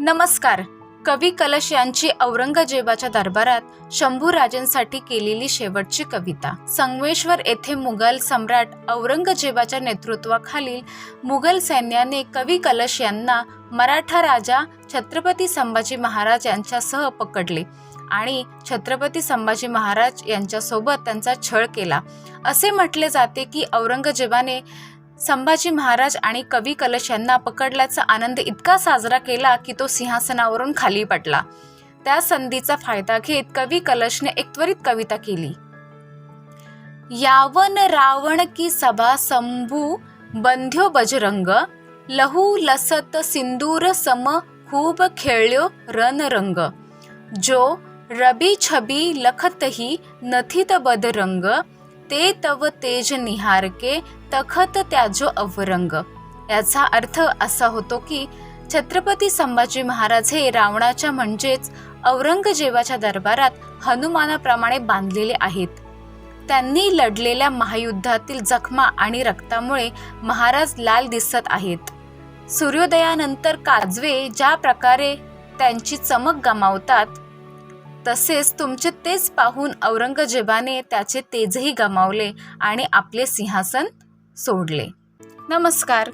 नमस्कार. कवी कलश यांची औरंगजेबाच्या दरबारात शंभूराजांसाठी केलेली शेवटची कविता. संगमेश्वर येथे मुघल सम्राट औरंगजेबाच्या नेतृत्वाखालील मुघल सैन्याने कवी कलश यांना मराठा राजा छत्रपती संभाजी महाराज यांच्यासह पकडले आणि छत्रपती संभाजी महाराज यांच्यासोबत त्यांचा छळ केला. असे म्हटले जाते की औरंगजेबाने संभाजी महाराज आणि कवी कलश यांना पकडल्याचा आनंद इतका साजरा केला की तो सिंहासनावरून खाली पडला. त्या संधीचा फायदा घेत कवी कलशने एक त्वरित कविता केली. यावन रावण की सभा संभू बंध्यो बजरंग लहू लसत सिंदूर सम खूप खेळ्यो रणरंग जो रबी छबी लखतही नथित बदरंग ते तव तेज निहारके तखत त्याजो अवरंग. याचा अर्थ असा होतो की छत्रपती संभाजी महाराज हे रावणाच्या म्हणजेच औरंगजेबाच्या दरबारात हनुमानाप्रमाणे बांधलेले आहेत. त्यांनी लढलेल्या महायुद्धातील जखमा आणि रक्तामुळे महाराज लाल दिसत आहेत. सूर्योदयानंतर काजवे ज्या प्रकारे त्यांची चमक गमावतात तसेच तुमचे तेच पाहून औरंगजेबाने त्याचे तेजही गमावले आणि आपले सिंहासन सोडले. नमस्कार.